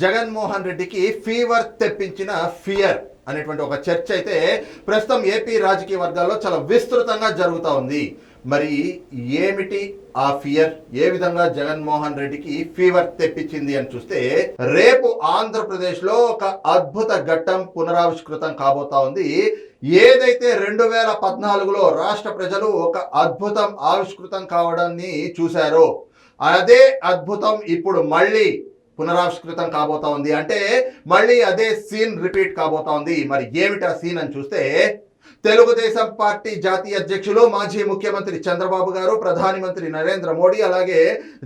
జగన్మోహన్ రెడ్డికి ఫీవర్ తెప్పించిన ఫియర్ అనేటువంటి ఒక చర్చ అయితే ప్రస్తుతం ఏపీ రాజకీయ వర్గాల్లో చాలా విస్తృతంగా జరుగుతూ ఉంది. మరి ఏమిటి ఆ ఫియర్? ఏ విధంగా జగన్మోహన్ రెడ్డికి ఫీవర్ తెప్పించింది అని చూస్తే రేపు ఆంధ్రప్రదేశ్లో ఒక అద్భుత ఘట్టం పునరావిష్కృతం కాబోతా ఉంది. ఏదైతే రెండు వేల పద్నాలుగులో రాష్ట్ర ప్రజలు ఒక అద్భుతం ఆవిష్కృతం కావడాన్ని చూశారో అదే అద్భుతం ఇప్పుడు మళ్ళీ పునరావిష్కృతం కాబోతా ఉంది. అంటే మళ్ళీ అదే సీన్ రిపీట్ కాబోతా ఉంది. మరి ఏమిటి ఆ సీన్ అని చూస్తే తెలుగుదేశం పార్టీ జాతీయ అధ్యక్షులు మాజీ ముఖ్యమంత్రి చంద్రబాబు గారు ప్రధాని మంత్రి నరేంద్ర మోడీ అలాగే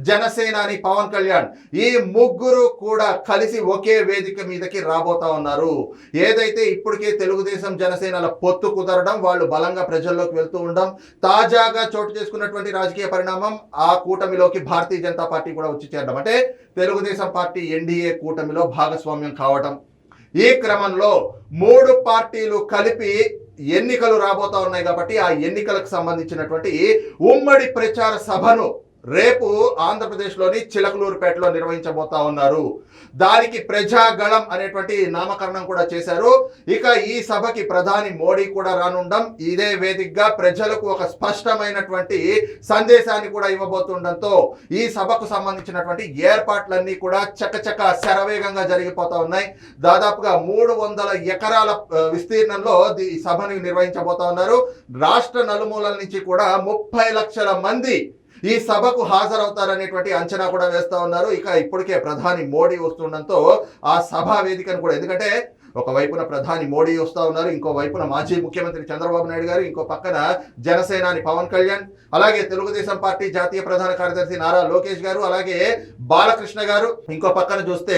జనసేనాని పవన్ కళ్యాణ్ ఈ ముగ్గురు కూడా కలిసి ఒకే వేదిక మీదకి రాబోతా ఉన్నారు. ఏదైతే ఇప్పటికే తెలుగుదేశం జనసేనల పొత్తు కుదరడం వాళ్ళు బలంగా ప్రజల్లోకి వెళ్తూ ఉండడం తాజాగా చోటు చేసుకున్నటువంటి రాజకీయ పరిణామం ఆ కూటమిలోకి భారతీయ జనతా పార్టీ కూడా వచ్చి చేరడం. అంటే తెలుగుదేశం పార్టీ ఎన్డీఏ కూటమిలో భాగస్వామ్యం కావటం. ఈ క్రమంలో మూడు పార్టీలు కలిపి ఎన్నికలు రాబోతా ఉన్నాయి కాబట్టి ఆ ఎన్నికలకు సంబంధించినటువంటి ఉమ్మడి ప్రచార సభను రేపు ఆంధ్రప్రదేశ్లోని చిలకలూరుపేటలో నిర్వహించబోతా ఉన్నారు. దానికి ప్రజాగళం అనేటువంటి నామకరణం కూడా చేశారు. ఇక ఈ సభకి ప్రధాని మోడీ కూడా రానుండం. ఇదే వేదికగా ప్రజలకు ఒక స్పష్టమైనటువంటి సందేశాన్ని కూడా ఇవ్వబోతుండటంతో ఈ సభకు సంబంధించినటువంటి ఏర్పాట్లన్నీ కూడా చకచక శరవేగంగా జరిగిపోతా ఉన్నాయి. దాదాపుగా మూడు వందల ఎకరాల విస్తీర్ణంలో ఈ సభని నిర్వహించబోతా ఉన్నారు. రాష్ట్ర నలుమూలల నుంచి కూడా ముప్పై లక్షల మంది ఈ సభకు హాజరవుతారనేటువంటి అంచనా కూడా వేస్తా ఉన్నారు. ఇక ఇప్పటికే ప్రధాని మోడీ వస్తుండటంతో ఆ సభా వేదికను కూడా ఎందుకంటే ఒక వైపున ప్రధాని మోడీ వస్తా ఉన్నారు ఇంకో వైపున మాజీ ముఖ్యమంత్రి చంద్రబాబు నాయుడు గారు ఇంకో పక్కన జనసేనాని పవన్ కళ్యాణ్ అలాగే తెలుగుదేశం పార్టీ జాతీయ ప్రధాన కార్యదర్శి నారా లోకేష్ గారు అలాగే బాలకృష్ణ గారు. ఇంకో పక్కన చూస్తే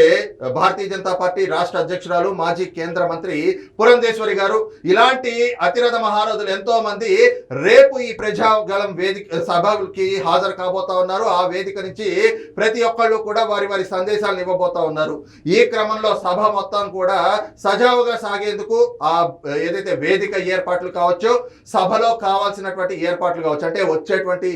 భారతీయ జనతా పార్టీ రాష్ట్ర అధ్యక్షురాలు మాజీ కేంద్ర మంత్రి పురంధేశ్వరి గారు. ఇలాంటి అతిరథ మహారాజులు ఎంతో మంది రేపు ఈ ప్రజాగళం వేదిక సభకి హాజరు కాబోతా ఉన్నారు. ఆ వేదిక నుంచి ప్రతి ఒక్కళ్ళు కూడా వారి వారి సందేశాలను ఇవ్వబోతా ఉన్నారు. ఈ క్రమంలో సభ మొత్తం కూడా సజావుగా సాగేందుకు ఆ ఏదైతే వేదిక ఏర్పాట్లు కావచ్చు సభలో కావాల్సినటువంటి ఏర్పాట్లు కావచ్చు. అంటే వచ్చేటువంటి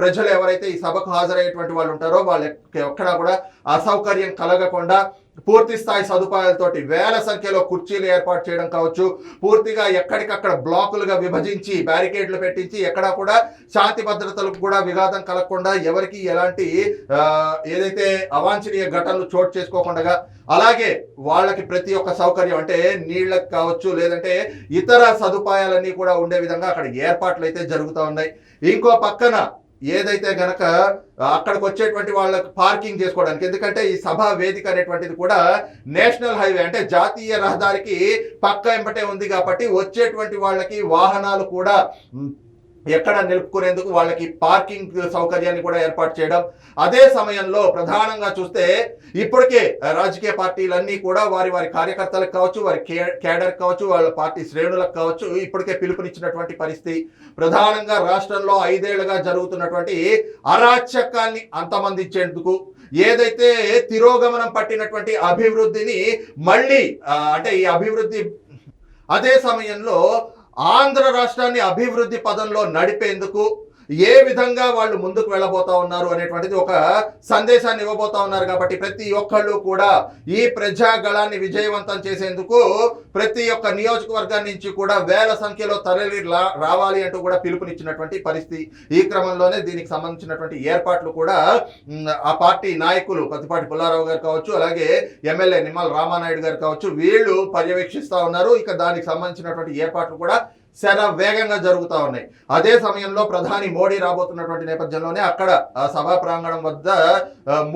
ప్రజలు ఎవరైతే ఈ సభకు హాజరయ్యేటువంటి వాళ్ళు ఉంటారో వాళ్ళు ఎక్కడా కూడా అసౌకర్యం కలగకుండా పూర్తి స్థాయి సదుపాయాలతోటి వేల సంఖ్యలో కుర్చీలు ఏర్పాటు చేయడం కావచ్చు. పూర్తిగా ఎక్కడికక్కడ బ్లాకులుగా విభజించి బ్యారికేడ్లు పెట్టించి ఎక్కడా కూడా శాంతి భద్రతలకు కూడా విఘాతం కలగకుండా ఎవరికి ఎలాంటి ఏదైతే అవాంఛనీయ ఘటనలు చోటు చేసుకోకుండా అలాగే వాళ్ళకి ప్రతి ఒక్క సౌకర్యం అంటే నీళ్ళకి కావచ్చు లేదంటే ఇతర సదుపాయాలన్నీ కూడా ఉండే విధంగా అక్కడ ఏర్పాట్లు అయితే జరుగుతూ ఉన్నాయి. ఇంకో పక్కన ఏదైతే గనక అక్కడికి వచ్చేటువంటి వాళ్ళకి పార్కింగ్ చేసుకోవడానికి ఎందుకంటే ఈ సభా వేదిక అనేటువంటిది కూడా నేషనల్ హైవే అంటే జాతీయ రహదారికి పక్క ఎంపటే ఉంది కాబట్టి వచ్చేటువంటి వాళ్ళకి వాహనాలు కూడా ఎక్కడ నిలుపుకునేందుకు వాళ్ళకి పార్కింగ్ సౌకర్యాన్ని కూడా ఏర్పాటు చేయడం. అదే సమయంలో ప్రధానంగా చూస్తే ఇప్పటికే రాజకీయ పార్టీలన్నీ కూడా వారి వారి కార్యకర్తలకు కావచ్చు వారి కే- కేడర్ కావచ్చు వాళ్ళ పార్టీ శ్రేణులకు కావచ్చు ఇప్పటికే పిలుపునిచ్చినటువంటి పరిస్థితి. ప్రధానంగా రాష్ట్రంలో ఐదేళ్ళుగా జరుగుతున్నటువంటి అరాచకాన్ని అంతమందించేందుకు ఏదైతే తిరోగమనం పట్టినటువంటి అభివృద్ధిని మళ్ళీ అంటే ఈ అభివృద్ధి అదే సమయంలో ఆంధ్ర రాష్ట్రాన్ని అభివృద్ధి పదంలో నడిపేందుకు ఏ విధంగా వాళ్ళు ముందుకు వెళ్ళబోతా ఉన్నారు అనేటువంటిది ఒక సందేశాన్ని ఇవ్వబోతా ఉన్నారు కాబట్టి ప్రతి ఒక్కళ్ళు కూడా ఈ ప్రజాగళాన్ని విజయవంతం చేసేందుకు ప్రతి ఒక్క నియోజకవర్గం నుంచి కూడా వేల సంఖ్యలో తరలి రా- రావాలి అంటూ కూడా పిలుపునిచ్చినటువంటి పరిస్థితి ఈ క్రమంలోనే దీనికి సంబంధించినటువంటి ఏర్పాట్లు కూడా ఆ పార్టీ నాయకులు పత్తిపాటి పుల్లారావు గారు కావచ్చు అలాగే ఎమ్మెల్యే నిమ్మల రామానాయుడు గారు కావచ్చు వీళ్ళు పర్యవేక్షిస్తా ఉన్నారు. ఇక దానికి సంబంధించినటువంటి ఏర్పాట్లు కూడా చాలా వేగంగా జరుగుతూ ఉన్నాయి. అదే సమయంలో ప్రధాని మోడీ రాబోతున్నటువంటి నేపథ్యంలోనే అక్కడ సభా ప్రాంగణం వద్ద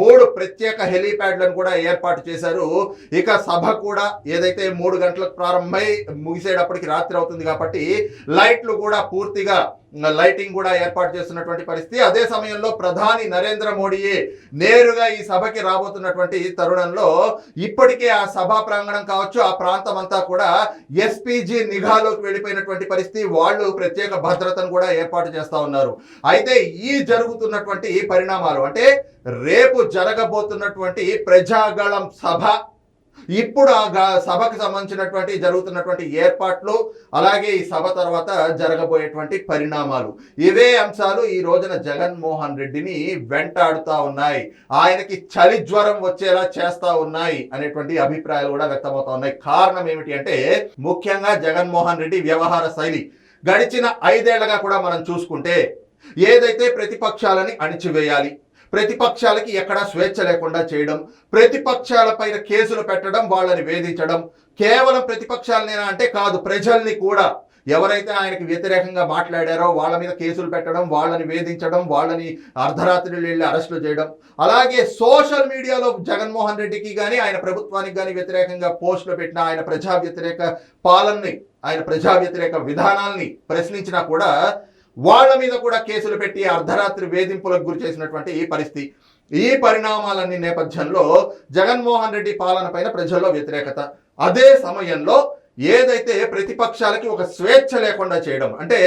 మూడు ప్రత్యేక హెలీప్యాడ్లను కూడా ఏర్పాటు చేశారు. ఇక సభ కూడా ఏదైతే మూడు గంటలకు ప్రారంభమై ముగిసేటప్పటికి రాత్రి అవుతుంది కాబట్టి లైట్లు కూడా పూర్తిగా లైటింగ్ కూడా ఏర్పాటు చేస్తున్నటువంటి పరిస్థితి. అదే సమయంలో ప్రధాని నరేంద్ర మోడీయే నేరుగా ఈ సభకి రాబోతున్నటువంటి తరుణంలో ఇప్పటికే ఆ సభా ప్రాంగణం కావచ్చు ఆ ప్రాంతం అంతా కూడా ఎస్పీజీ నిఘాలోకి వెళ్ళిపోయినటువంటి పరిస్థితి. వాళ్ళు ప్రత్యేక భద్రతను కూడా ఏర్పాటు చేస్తూ ఉన్నారు. అయితే ఈ జరుగుతున్నటువంటి పరిణామాలు అంటే రేపు జరగబోతున్నటువంటి ప్రజాగళం సభ ఇప్పుడు ఆ సభకు సంబంధించినటువంటి జరుగుతున్నటువంటి ఏర్పాట్లు అలాగే ఈ సభ తర్వాత జరగబోయేటువంటి పరిణామాలు. ఇవే అంశాలు ఈ రోజున జగన్మోహన్ రెడ్డిని వెంటాడుతా ఉన్నాయి. ఆయనకి చలి జ్వరం వచ్చేలా చేస్తా ఉన్నాయి అనేటువంటి అభిప్రాయాలు కూడా వ్యక్తమవుతా ఉన్నాయి. కారణం ఏమిటి అంటే ముఖ్యంగా జగన్మోహన్ రెడ్డి వ్యవహార శైలి. గడిచిన ఐదేళ్ళగా కూడా మనం చూసుకుంటే ఏదైతే ప్రతిపక్షాలని అణిచివేయాలి ప్రతిపక్షాలకి ఎక్కడా స్వేచ్ఛ లేకుండా చేయడం ప్రతిపక్షాలపైన కేసులు పెట్టడం వాళ్ళని వేధించడం. కేవలం ప్రతిపక్షాలనేనా అంటే కాదు ప్రజల్ని కూడా. ఎవరైతే ఆయనకి వ్యతిరేకంగా మాట్లాడారో వాళ్ళ మీద కేసులు పెట్టడం వాళ్ళని వేధించడం వాళ్ళని అర్ధరాత్రులు వెళ్ళి అరెస్టులు చేయడం. అలాగే సోషల్ మీడియాలో జగన్మోహన్ రెడ్డికి కానీ ఆయన ప్రభుత్వానికి కానీ వ్యతిరేకంగా పోస్టులు పెట్టిన ఆయన ప్రజా వ్యతిరేక పాలనని ఆయన ప్రజా వ్యతిరేక విధానాల్ని ప్రశ్నించినా కూడా వాళ్ళ మీద కూడా కేసులు పెట్టి అర్ధరాత్రి వేధింపులకు గురి చేసినటువంటి ఈ పరిస్థితి. ఈ పరిణామాలన్నీ నేపథ్యంలో జగన్మోహన్ రెడ్డి పాలన పైన ప్రజల్లో వ్యతిరేకత. అదే సమయంలో ఏదైతే ప్రతిపక్షాలకి ఒక స్వేచ్ఛ లేకుండా చేయడం అంటే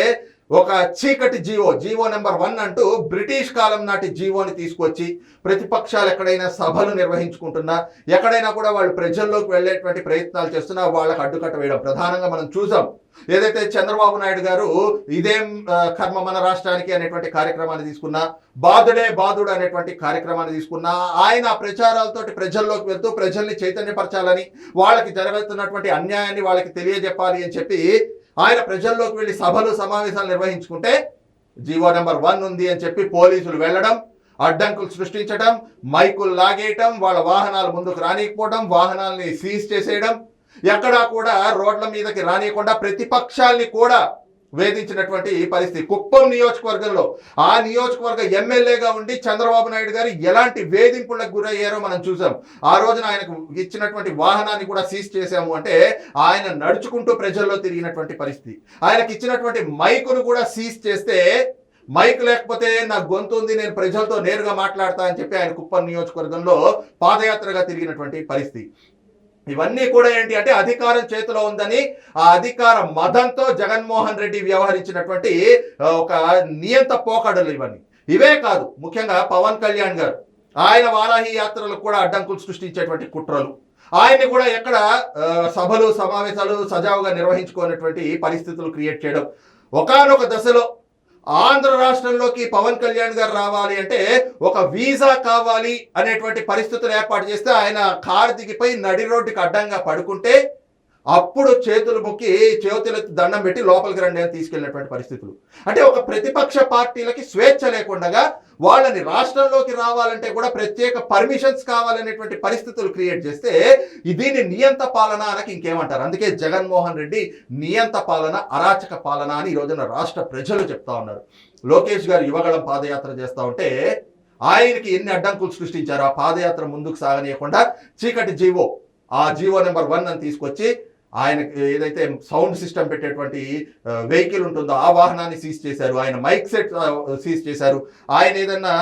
ఒక చీకటి జీవో జీవో నెంబర్ వన్ అంటూ బ్రిటిష్ కాలం నాటి జీవోని తీసుకొచ్చి ప్రతిపక్షాలు ఎక్కడైనా సభలు నిర్వహించుకుంటున్నా ఎక్కడైనా కూడా వాళ్ళు ప్రజల్లోకి వెళ్ళేటువంటి ప్రయత్నాలు చేస్తున్నా వాళ్ళకి అడ్డుకట్ట వేయడం. ప్రధానంగా మనం చూసాం. ఏదైతే చంద్రబాబు నాయుడు గారు ఇదేం కర్మ మన రాష్ట్రానికి అనేటువంటి కార్యక్రమాన్ని తీసుకున్నా బాధుడే బాధుడు అనేటువంటి కార్యక్రమాన్ని తీసుకున్నా ఆయన ప్రచారాలతో ప్రచారాలతోటి ప్రజల్లోకి వెళ్తూ ప్రజల్ని చైతన్యపరచాలని వాళ్ళకి జరుగుతున్నటువంటి అన్యాయాన్ని వాళ్ళకి తెలియజెప్పాలి అని చెప్పి ఆయన ప్రజల్లోకి వెళ్ళి సభలు సమావేశాలు నిర్వహించుకుంటే జీవో నెంబర్ వన్ ఉంది అని చెప్పి పోలీసులు వెళ్ళడం అడ్డంకులు సృష్టించడం మైకులు లాగేయటం వాళ్ళ వాహనాలు ముందుకు రానియకపోవడం వాహనాల్ని సీజ్ చేసేయడం ఎక్కడా కూడా రోడ్ల మీదకి రానియకుండా ప్రతిపక్షాల్ని కూడా వేధించినటువంటి పరిస్థితి. కుప్పం నియోజకవర్గంలో ఆ నియోజకవర్గ ఎమ్మెల్యేగా ఉండి చంద్రబాబు నాయుడు గారు ఎలాంటి వేధింపులకు గురయ్యారో మనం చూసాం. ఆ రోజున ఆయనకు ఇచ్చినటువంటి వాహనాన్ని కూడా సీజ్ చేశాము అంటే ఆయన నడుచుకుంటూ ప్రజల్లో తిరిగినటువంటి పరిస్థితి. ఆయనకి ఇచ్చినటువంటి మైకును కూడా సీజ్ చేస్తే మైక్ లేకపోతే నా గొంతు ఉంది నేను ప్రజలతో నేరుగా మాట్లాడతా అని చెప్పి ఆయన కుప్పం నియోజకవర్గంలో పాదయాత్రగా తిరిగినటువంటి పరిస్థితి. ఇవన్నీ కూడా ఏంటి అంటే అధికారం చేతిలో ఉందని ఆ అధికార మదంతో జగన్మోహన్ రెడ్డి వ్యవహరించినటువంటి ఒక నియంత పోకడలు ఇవన్నీ. ఇవే కాదు ముఖ్యంగా పవన్ కళ్యాణ్ గారు. ఆయన వారాహి యాత్రలకు కూడా అడ్డంకులు సృష్టించేటువంటి కుట్రలు. ఆయన్ని కూడా ఎక్కడ ఆ, సభలు సమావేశాలు సజావుగా నిర్వహించుకోనటువంటి పరిస్థితులు క్రియేట్ చేయడం. ఒకానొక దశలో ఆంధ్ర రాష్ట్రంలోకి పవన్ కళ్యాణ్ గారు రావాలి అంటే ఒక వీసా కావాలి అనేటువంటి పరిస్థితులు ఏర్పాటు చేస్తే ఆయన కారు దిగిపోయి నడి రోడ్డుకి అడ్డంగా పడుకుంటే అప్పుడు చేతులు మొక్కి చేతులెత్తి దండం పెట్టి లోపలికి రండి అని తీసుకెళ్ళినటువంటి పరిస్థితులు. అంటే ఒక ప్రతిపక్ష పార్టీలకి స్వేచ్ఛ లేకుండా వాళ్ళని రాష్ట్రంలోకి రావాలంటే కూడా ప్రత్యేక పర్మిషన్స్ కావాలనేటువంటి పరిస్థితులు క్రియేట్ చేస్తే దీన్ని నియంత పాలన అనకి ఇంకేమంటారు? అందుకే జగన్మోహన్ రెడ్డి నియంత పాలన అరాచక పాలన అని ఈ రోజున రాష్ట్ర ప్రజలు చెప్తా ఉన్నారు. లోకేష్ గారు యువగళం పాదయాత్ర చేస్తా ఉంటే ఆయనకి ఎన్ని అడ్డంకులు సృష్టించారు? ఆ పాదయాత్ర ముందుకు సాగనీయకుండా చీకటి జీవో ఆ జీవో నెంబర్ వన్ అని తీసుకొచ్చి ఆయనకి ఏదైతే సౌండ్ సిస్టమ్ పెట్టేటువంటి వెహికల్ ఉంటుందో ఆ వాహనాన్ని సీజ్ చేశారు. ఆయన మైక్ సెట్ సీజ్ చేశారు. ఆయన ఏదన్నా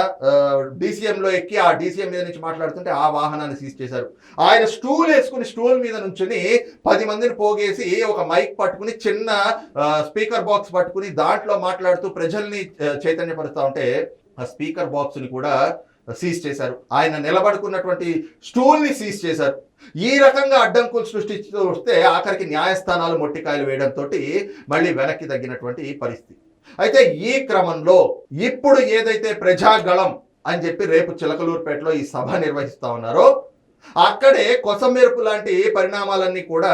డీసీఎంలో ఎక్కి ఆ డీసీఎం మీద నుంచి మాట్లాడుతుంటే ఆ వాహనాన్ని సీజ్ చేశారు. ఆయన స్టూల్ వేసుకుని స్టూల్ మీద నుంచుని పది మందిని పోగేసి ఒక మైక్ పట్టుకుని చిన్న స్పీకర్ బాక్స్ పట్టుకుని దాంట్లో మాట్లాడుతూ ప్రజల్ని చైతన్యపరుస్తూ ఉంటే ఆ స్పీకర్ బాక్స్ని కూడా సీజ్ చేశారు. ఆయన నిలబడుకున్నటువంటి స్టూల్ని సీజ్ చేశారు. ఈ రకంగా అడ్డంకులు సృష్టిస్తూ వస్తే ఆఖరికి న్యాయస్థానాలు మొట్టికాయలు వేయడంతో మళ్ళీ వెనక్కి తగ్గినటువంటి పరిస్థితి. అయితే ఈ క్రమంలో ఇప్పుడు ఏదైతే ప్రజాగళం అని చెప్పి రేపు చిలకలూరుపేటలో ఈ సభ నిర్వహిస్తా ఉన్నారో అక్కడే కొసమెరుపు లాంటి పరిణామాలన్నీ కూడా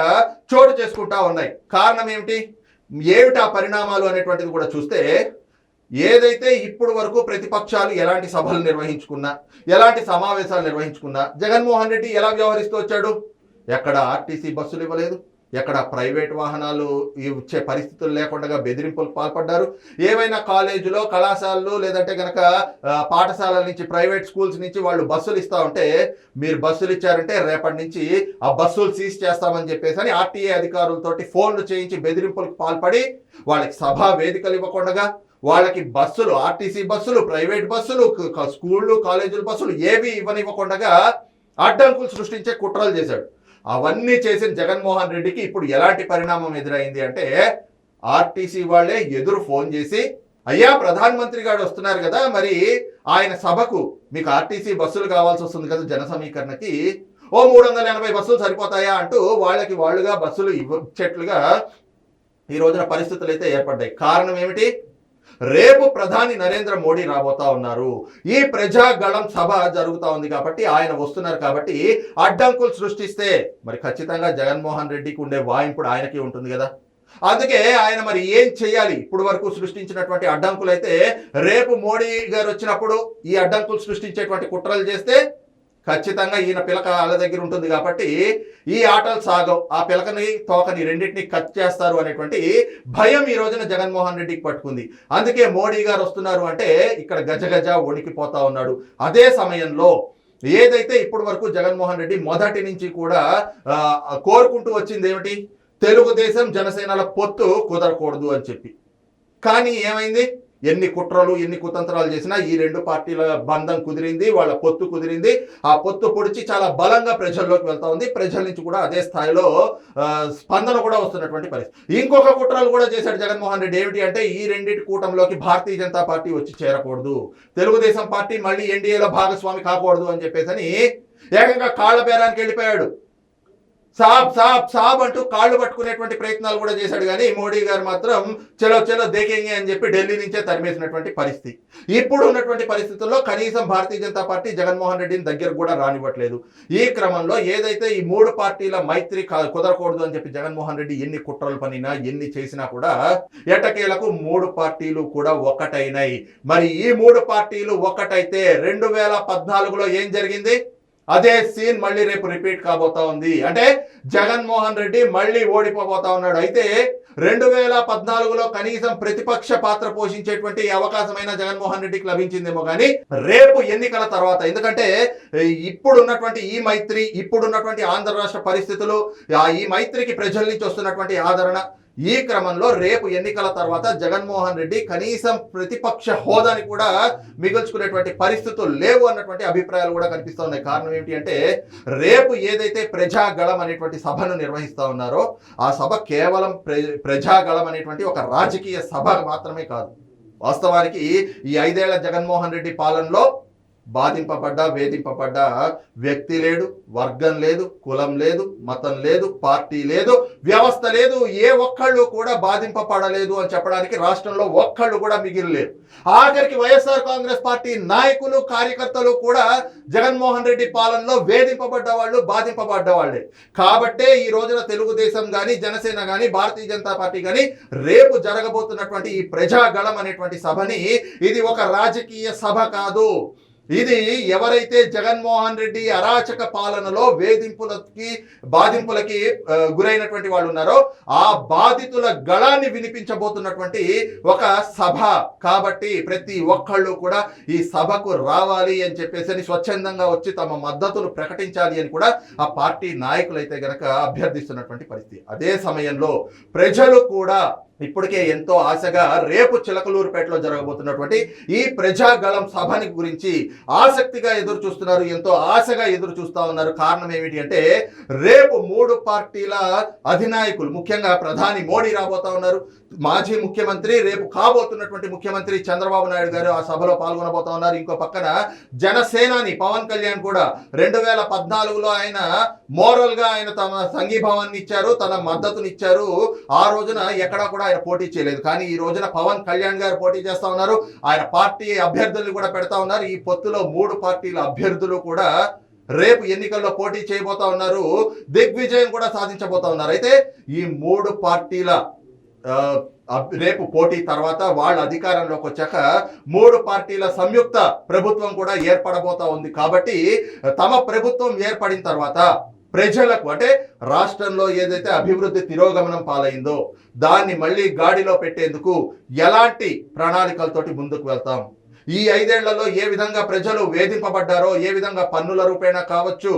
చోటు చేసుకుంటా ఉన్నాయి. కారణం ఏమిటి? ఏమిటి ఆ పరిణామాలు అనేటువంటిది కూడా చూస్తే ఏదైతే ఇప్పటి వరకు ప్రతిపక్షాలు ఎలాంటి సభలు నిర్వహించుకున్నా ఎలాంటి సమావేశాలు నిర్వహించుకున్నా జగన్మోహన్ రెడ్డి ఎలా వ్యవహరిస్తూ వచ్చాడు? ఎక్కడ ఆర్టీసీ బస్సులు ఇవ్వలేదు ఎక్కడ ప్రైవేట్ వాహనాలు ఇచ్చే పరిస్థితులు లేకుండా బెదిరింపులకు పాల్పడ్డారు. ఏవైనా కాలేజీలో కళాశాలలు లేదంటే గనక పాఠశాలల నుంచి ప్రైవేట్ స్కూల్స్ నుంచి వాళ్ళు బస్సులు ఇస్తా ఉంటే మీరు బస్సులు ఇచ్చారంటే రేపటి నుంచి ఆ బస్సులు సీజ్ చేస్తామని చెప్పేసి అని ఆర్టీఏ అధికారులతోటి ఫోన్లు చేయించి బెదిరింపులకు పాల్పడి వాళ్ళకి సభా వేదికలు ఇవ్వకుండా వాళ్ళకి బస్సులు ఆర్టీసీ బస్సులు ప్రైవేట్ బస్సులు స్కూళ్ళు కాలేజీలు బస్సులు ఏవి ఇవ్వనివ్వకుండా అడ్డంకులు సృష్టించే కుట్రలు చేశాడు. అవన్నీ చేసిన జగన్మోహన్ రెడ్డికి ఇప్పుడు ఎలాంటి పరిణామం ఎదురైంది అంటే ఆర్టీసీ వాళ్ళే ఎదురు ఫోన్ చేసి అయ్యా ప్రధానమంత్రి గారు వస్తున్నారు కదా మరి ఆయన సభకు మీకు ఆర్టీసీ బస్సులు కావాల్సి వస్తుంది కదా జన సమీకరణకి. ఓ మూడు వందల ఎనభై బస్సులు సరిపోతాయా? అంటూ వాళ్ళకి వాళ్ళుగా బస్సులు ఇవ్వచ్చేట్లుగా ఈ రోజున పరిస్థితులు అయితే ఏర్పడ్డాయి. కారణం ఏమిటి? రేపు ప్రధాని నరేంద్ర మోడీ రాబోతా ఉన్నారు. ఈ ప్రజాగళం సభ జరుగుతా ఉంది కాబట్టి ఆయన వస్తున్నారు కాబట్టి అడ్డంకులు సృష్టిస్తే మరి ఖచ్చితంగా జగన్మోహన్ రెడ్డికి ఉండే వాయింపుడు ఆయనకి ఉంటుంది కదా. అందుకే ఆయన మరి ఏం చేయాలి? ఇప్పుడు వరకు సృష్టించినటువంటి అడ్డంకులు అయితే రేపు మోడీ గారు వచ్చినప్పుడు ఈ అడ్డంకులు సృష్టించేటువంటి కుట్రలు చేస్తే ఖచ్చితంగా ఈయన పిలక వాళ్ళ దగ్గర ఉంటుంది కాబట్టి ఈ ఆటలు సాగవు. ఆ పిలకని తోకని రెండింటిని కట్ చేస్తారు అనేటువంటి భయం ఈ రోజున జగన్మోహన్ రెడ్డికి పట్టుకుంది. అందుకే మోడీ గారు వస్తున్నారు అంటే ఇక్కడ గజ గజ వణికిపోతా ఉన్నాడు. అదే సమయంలో ఏదైతే ఇప్పటి వరకు జగన్మోహన్ రెడ్డి మొదటి నుంచి కూడా కోరుకుంటూ వచ్చింది ఏమిటి? తెలుగుదేశం జనసేనల పొత్తు కుదరకూడదు అని చెప్పి. కానీ ఏమైంది? ఎన్ని కుట్రలు ఎన్ని కుతంత్రాలు చేసినా ఈ రెండు పార్టీల బంధం కుదిరింది వాళ్ళ పొత్తు కుదిరింది. ఆ పొత్తు పొడిచి చాలా బలంగా ప్రజల్లోకి వెళ్తా ఉంది. ప్రజల నుంచి కూడా అదే స్థాయిలో ఆ, స్పందన కూడా వస్తున్నటువంటి పరిస్థితి. ఇంకొక కుట్రలు కూడా చేశాడు జగన్మోహన్ రెడ్డి. ఏమిటి అంటే ఈ రెండింటి కూటంలోకి భారతీయ జనతా పార్టీ వచ్చి చేరకూడదు. తెలుగుదేశం పార్టీ మళ్ళీ ఎన్డీఏలో భాగస్వామి కాకూడదు అని చెప్పేసి అని ఏకంగా కాళ్ళ బేరానికి వెళ్ళిపోయాడు. సాబ్ సాబ్ సాబ్ అంటూ కాళ్ళు పట్టుకునేటువంటి ప్రయత్నాలు కూడా చేశాడు. కానీ మోడీ గారు మాత్రం చలో చలో దేకేంగే అని చెప్పి ఢిల్లీ నుంచే తరిమేసినటువంటి పరిస్థితి. ఇప్పుడు ఉన్నటువంటి పరిస్థితుల్లో కనీసం భారతీయ జనతా పార్టీ జగన్మోహన్ రెడ్డిని దగ్గర కూడా రానివ్వట్లేదు. ఈ క్రమంలో ఏదైతే ఈ మూడు పార్టీల మైత్రి కుదరకూడదు అని చెప్పి జగన్మోహన్ రెడ్డి ఎన్ని కుట్రలు పనినా ఎన్ని చేసినా కూడా ఎటకేలకు మూడు పార్టీలు కూడా ఒక్కటైనాయి. మరి ఈ మూడు పార్టీలు ఒక్కటైతే రెండు వేల పద్నాలుగులో ఏం జరిగింది? అదే సీన్ మళ్ళీ రేపు రిపీట్ కాబోతా ఉంది. అంటే జగన్మోహన్ రెడ్డి మళ్ళీ ఓడిపోబోతా ఉన్నాడు. అయితే రెండు వేల పద్నాలుగులో కనీసం ప్రతిపక్ష పాత్ర పోషించేటువంటి అవకాశమైన జగన్మోహన్ రెడ్డికి లభించిందేమో కానీ రేపు ఎన్నికల తర్వాత. ఎందుకంటే ఇప్పుడు ఉన్నటువంటి ఈ మైత్రి ఇప్పుడున్నటువంటి ఆంధ్ర రాష్ట్ర పరిస్థితులు ఈ మైత్రికి ప్రజల నుంచి వస్తున్నటువంటి ఆదరణ ఈ క్రమంలో రేపు ఎన్నికల తర్వాత జగన్మోహన్ రెడ్డి కనీసం ప్రతిపక్ష హోదాని కూడా మిగుల్చుకునేటువంటి పరిస్థితులు లేవు అన్నటువంటి అభిప్రాయాలు కూడా కనిపిస్తూ ఉన్నాయి కారణం ఏమిటి అంటే రేపు ఏదైతే ప్రజాగళం అనేటువంటి సభను నిర్వహిస్తా ఉన్నారో ఆ సభ కేవలం ప్రజాగళం అనేటువంటి ఒక రాజకీయ సభ మాత్రమే కాదు. వాస్తవానికి ఈ ఐదేళ్ళ జగన్మోహన్ రెడ్డి పాలనలో బాధింపబడ్డ వేధింపబడ్డ వ్యక్తి లేడు వర్గం లేదు కులం లేదు మతం లేదు పార్టీ లేదు వ్యవస్థ లేదు ఏ ఒక్కళ్ళు కూడా బాధింపబడలేదు అని చెప్పడానికి రాష్ట్రంలో ఒక్కళ్ళు కూడా మిగిలిలేరు ఆఖరికి వైఎస్ఆర్ కాంగ్రెస్ పార్టీ నాయకులు కార్యకర్తలు కూడా జగన్మోహన్ రెడ్డి పాలనలో వేధింపబడ్డ వాళ్ళు బాధింపబడ్డ వాళ్ళే. కాబట్టే ఈ రోజున తెలుగుదేశం కానీ జనసేన కానీ భారతీయ జనతా పార్టీ కానీ రేపు జరగబోతున్నటువంటి ఈ ప్రజాగళం అనేటువంటి సభని ఇది ఒక రాజకీయ సభ కాదు. ఇది ఎవరైతే జగన్మోహన్ రెడ్డి అరాచక పాలనలో వేధింపులకి బాధింపులకి గురైనటువంటి వాళ్ళు ఉన్నారో ఆ బాధితుల గళాన్ని వినిపించబోతున్నటువంటి ఒక సభ. కాబట్టి ప్రతి ఒక్కళ్ళు కూడా ఈ సభకు రావాలి అని చెప్పేసి అని స్వచ్ఛందంగా వచ్చి తమ మద్దతును ప్రకటించాలి అని కూడా ఆ పార్టీ నాయకులు అయితే గనక అభ్యర్థిస్తున్నటువంటి పరిస్థితి. అదే సమయంలో ప్రజలు కూడా ఇప్పటికే ఎంతో ఆశగా రేపు చిలకలూరుపేటలో జరగబోతున్నటువంటి ఈ ప్రజాగళం సభని గురించి ఆసక్తిగా ఎదురు చూస్తున్నారు ఎంతో ఆశగా ఎదురు చూస్తా ఉన్నారు. కారణం ఏమిటి అంటే రేపు మూడు పార్టీల అధినాయకులు ముఖ్యంగా ప్రధాని మోడీ రాబోతా ఉన్నారు. మాజీ ముఖ్యమంత్రి రేపు కాబోతున్నటువంటి ముఖ్యమంత్రి చంద్రబాబు నాయుడు గారు ఆ సభలో పాల్గొనబోతా ఉన్నారు. ఇంకో పక్కన జనసేనాని పవన్ కళ్యాణ్ కూడా రెండు వేల పద్నాలుగులో ఆయన మోరల్గా ఆయన తమ సంఘీభావాన్ని ఇచ్చారు తన మద్దతునిచ్చారు ఆ రోజున ఎక్కడా కూడా ఆయన పోటీ చేయలేదు. కానీ ఈ రోజున పవన్ కళ్యాణ్ గారు పోటీ చేస్తా ఉన్నారు. ఆయన పార్టీ అభ్యర్థుల్ని కూడా పెడతా ఉన్నారు. ఈ పొత్తులో మూడు పార్టీల అభ్యర్థులు కూడా రేపు ఎన్నికల్లో పోటీ చేయబోతా ఉన్నారు. దిగ్విజయం కూడా సాధించబోతా ఉన్నారు. అయితే ఈ మూడు పార్టీల రేపు పోటీ తర్వాత వాళ్ళ అధికారంలోకి వచ్చాక మూడు పార్టీల సంయుక్త ప్రభుత్వం కూడా ఏర్పడబోతా ఉంది. కాబట్టి తమ ప్రభుత్వం ఏర్పడిన తర్వాత ప్రజలకు అంటే రాష్ట్రంలో ఏదైతే అభివృద్ధి తిరోగమనం పాలైందో దాన్ని మళ్ళీ గాడిలో పెట్టేందుకు ఎలాంటి ప్రణాళికలతోటి ముందుకు వెళ్తాం? ఈ ఐదేళ్ళలో ఏ విధంగా ప్రజలు వేధింపబడ్డారో ఏ విధంగా పన్నుల రూపేణా కావచ్చు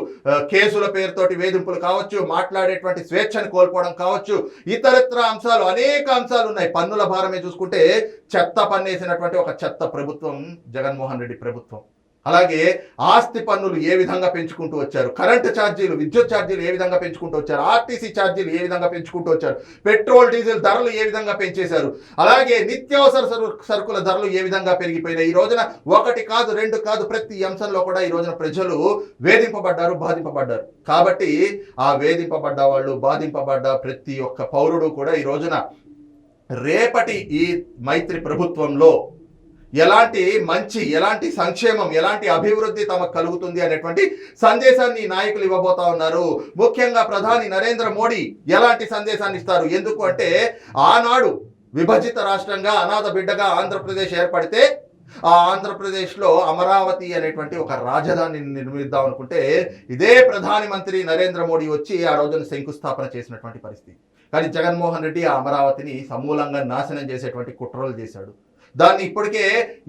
కేసుల పేరుతోటి వేధింపులు కావచ్చు మాట్లాడేటువంటి స్వేచ్ఛను కోల్పోవడం కావచ్చు ఇతరత్ర అంశాలు అనేక అంశాలు ఉన్నాయి. పన్నుల భారమే చూసుకుంటే చెత్త పన్నేసినటువంటి ఒక చెత్త ప్రభుత్వం జగన్మోహన్ రెడ్డి ప్రభుత్వం. అలాగే ఆస్తి పన్నులు ఏ విధంగా పెంచుకుంటూ వచ్చారు? కరెంట్ ఛార్జీలు విద్యుత్ ఛార్జీలు ఏ విధంగా పెంచుకుంటూ వచ్చారు? ఆర్టీసీ ఛార్జీలు ఏ విధంగా పెంచుకుంటూ వచ్చారు? పెట్రోల్ డీజిల్ ధరలు ఏ విధంగా పెంచేశారు? అలాగే నిత్యావసర సరుకుల ధరలు ఏ విధంగా పెరిగిపోయినాయి? ఈ రోజున ఒకటి కాదు రెండు కాదు ప్రతి అంశంలో కూడా ఈ రోజున ప్రజలు వేధింపబడ్డారు బాధింపబడ్డారు. కాబట్టి ఆ వేధింపబడ్డ వాళ్ళు బాధింపబడ్డ ప్రతి ఒక్క పౌరుడు కూడా ఈ రోజున రేపటి ఈ మైత్రి ప్రభుత్వంలో ఎలాంటి మంచి ఎలాంటి సంక్షేమం ఎలాంటి అభివృద్ధి తమకు కలుగుతుంది అనేటువంటి సందేశాన్ని నాయకులు ఇవ్వబోతా ఉన్నారు. ముఖ్యంగా ప్రధాని నరేంద్ర మోడీ ఎలాంటి సందేశాన్ని ఇస్తారు? ఎందుకు అంటే ఆనాడు విభజిత రాష్ట్రంగా అనాథ బిడ్డగా ఆంధ్రప్రదేశ్ ఏర్పడితే ఆ ఆంధ్రప్రదేశ్లో అమరావతి అనేటువంటి ఒక రాజధాని నిర్మిద్దాం అనుకుంటే ఇదే ప్రధాని మంత్రి నరేంద్ర మోడీ వచ్చి ఆ రోజున శంకుస్థాపన చేసినటువంటి పరిస్థితి. కానీ జగన్మోహన్ రెడ్డి ఆ అమరావతిని సమూలంగా నాశనం చేసేటువంటి కుట్రలు చేశాడు. దాన్ని ఇప్పటికే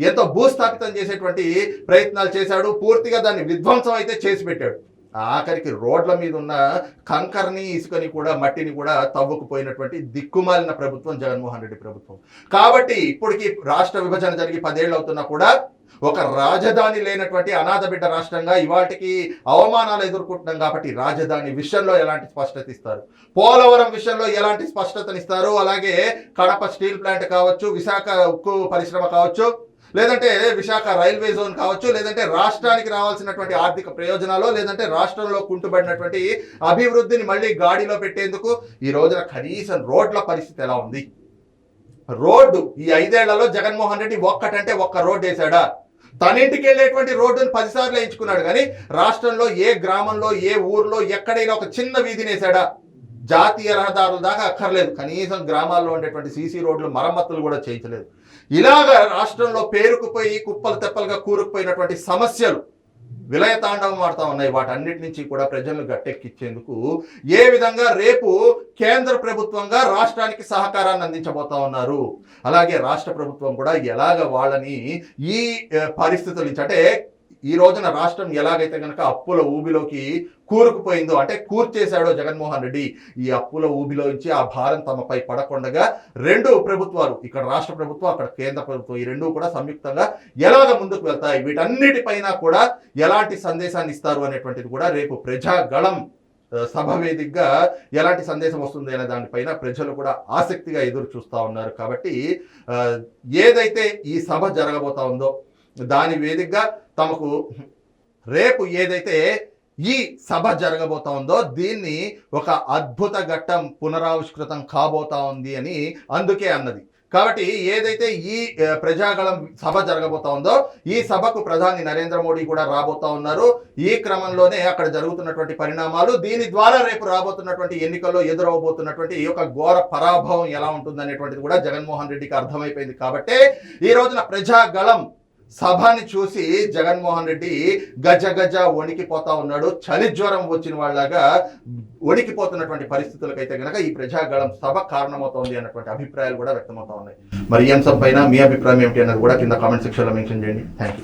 ఎంతో భూస్థాపితం చేసేటువంటి ప్రయత్నాలు చేశాడు. పూర్తిగా దాన్ని విధ్వంసం అయితే చేసి పెట్టాడు. ఆఖరికి రోడ్ల మీద ఉన్న కంకర్ని ఇసుకని కూడా మట్టిని కూడా తవ్వుకుపోయినటువంటి దిక్కుమాలిన ప్రభుత్వం జగన్మోహన్ రెడ్డి ప్రభుత్వం. కాబట్టి ఇప్పటికి రాష్ట్ర విభజన జరిగి పదేళ్ళు అవుతున్నా కూడా ఒక రాజధాని లేనటువంటి అనాథ బిడ్డ రాష్ట్రంగా ఇవాటికి అవమానాలు ఎదుర్కొంటున్నాం కాబట్టి రాజధాని విషయంలో ఎలాంటి స్పష్టత ఇస్తారు? పోలవరం విషయంలో ఎలాంటి స్పష్టతనిస్తారు అలాగే కడప స్టీల్ ప్లాంట్ కావచ్చు విశాఖ ఉక్కు పరిశ్రమ కావచ్చు లేదంటే విశాఖ రైల్వే జోన్ కావచ్చు లేదంటే రాష్ట్రానికి రావాల్సినటువంటి ఆర్థిక ప్రయోజనాలు లేదంటే రాష్ట్రంలో కుంటుబడినటువంటి అభివృద్ధిని మళ్ళీ గాడిలో పెట్టేందుకు ఈ రోజున కనీసం రోడ్ల పరిస్థితి ఎలా ఉంది? రోడ్డు ఈ ఐదేళ్ళలో జగన్మోహన్ రెడ్డి ఒక్కటంటే ఒక్క రోడ్డు వేశాడా? తన ఇంటికి వెళ్ళేటువంటి రోడ్డును పదిసార్లు వేయించుకున్నాడు కానీ రాష్ట్రంలో ఏ గ్రామంలో ఏ ఊర్లో ఎక్కడైనా ఒక చిన్న వీధిని వేసాడా జాతీయ రహదారుల దాకా అక్కర్లేదు. కనీసం గ్రామాల్లో ఉండేటువంటి సీసీ రోడ్లు మరమ్మతులు కూడా చేయించలేదు. ఇలాగ రాష్ట్రంలో పేరుకుపోయి కుప్పలు తెప్పలుగా కూరుకుపోయినటువంటి సమస్యలు విలయ తాండవం ఆడుతూ ఉన్నాయి. వాటన్నిటి నుంచి కూడా ప్రజలను గట్టెక్కించేందుకు ఏ విధంగా రేపు కేంద్ర ప్రభుత్వంగా రాష్ట్రానికి సహకారాన్ని అందించబోతా ఉన్నారు? అలాగే రాష్ట్ర ప్రభుత్వం కూడా ఎలాగ వాళ్ళని ఈ పరిస్థితుల నుంచి అంటే ఈ రోజున రాష్ట్రం ఎలాగైతే కనుక అప్పుల ఊబిలోకి కూరుకుపోయిందో అంటే కూర్చేశాడో జగన్మోహన్ రెడ్డి ఈ అప్పుల ఊబిలోంచి ఆ భారం తమపై పడకుండగా రెండు ప్రభుత్వాలు ఇక్కడ రాష్ట్ర ప్రభుత్వం అక్కడ కేంద్ర ప్రభుత్వం ఈ రెండు కూడా సంయుక్తంగా ఎలాగ ముందుకు వెళ్తాయి? వీటన్నిటిపైన కూడా ఎలాంటి సందేశాన్ని ఇస్తారు అనేటువంటిది కూడా రేపు ప్రజాగళం సభవేదికగా సభ వేదికగా ఎలాంటి సందేశం వస్తుంది అనే దానిపైన ప్రజలు కూడా ఆసక్తిగా ఎదురు చూస్తూ ఉన్నారు. కాబట్టి ఏదైతే ఈ సభ జరగబోతా ఉందో దాని వేదికగా తమకు రేపు ఏదైతే ఈ సభ జరగబోతా ఉందో దీన్ని ఒక అద్భుత ఘట్టం పునరావిష్కృతం కాబోతా ఉంది అని అందుకే అన్నది. కాబట్టి ఏదైతే ఈ ప్రజాగళం సభ జరగబోతా ఉందో ఈ సభకు ప్రధాని నరేంద్ర మోడీ కూడా రాబోతా ఉన్నారు. ఈ క్రమంలోనే అక్కడ జరుగుతున్నటువంటి పరిణామాలు దీని ద్వారా రేపు రాబోతున్నటువంటి ఎన్నికల్లో ఎదురవబోతున్నటువంటి ఈ యొక్క ఘోర పరాభవం ఎలా ఉంటుంది అనేటువంటిది కూడా జగన్మోహన్ రెడ్డికి అర్థమైపోయింది. కాబట్టి ఈ రోజున ప్రజాగళం సభని చూసి జగన్మోహన్ రెడ్డి గజ గజ వణికిపోతా ఉన్నాడు చలి జ్వరం వచ్చిన వాళ్ళగా వణికిపోతున్నటువంటి పరిస్థితులకైతే గనక ఈ ప్రజాగళం సభ కారణమవుతోంది అన్నటువంటి అభిప్రాయాలు కూడా వ్యక్తమవుతా ఉన్నాయి. మరి ఈ అంశం పైన మీ అభిప్రాయం ఏమిటి అన్నది కూడా కింద కామెంట్ సెక్షన్లో మెన్షన్ చేయండి. Thank you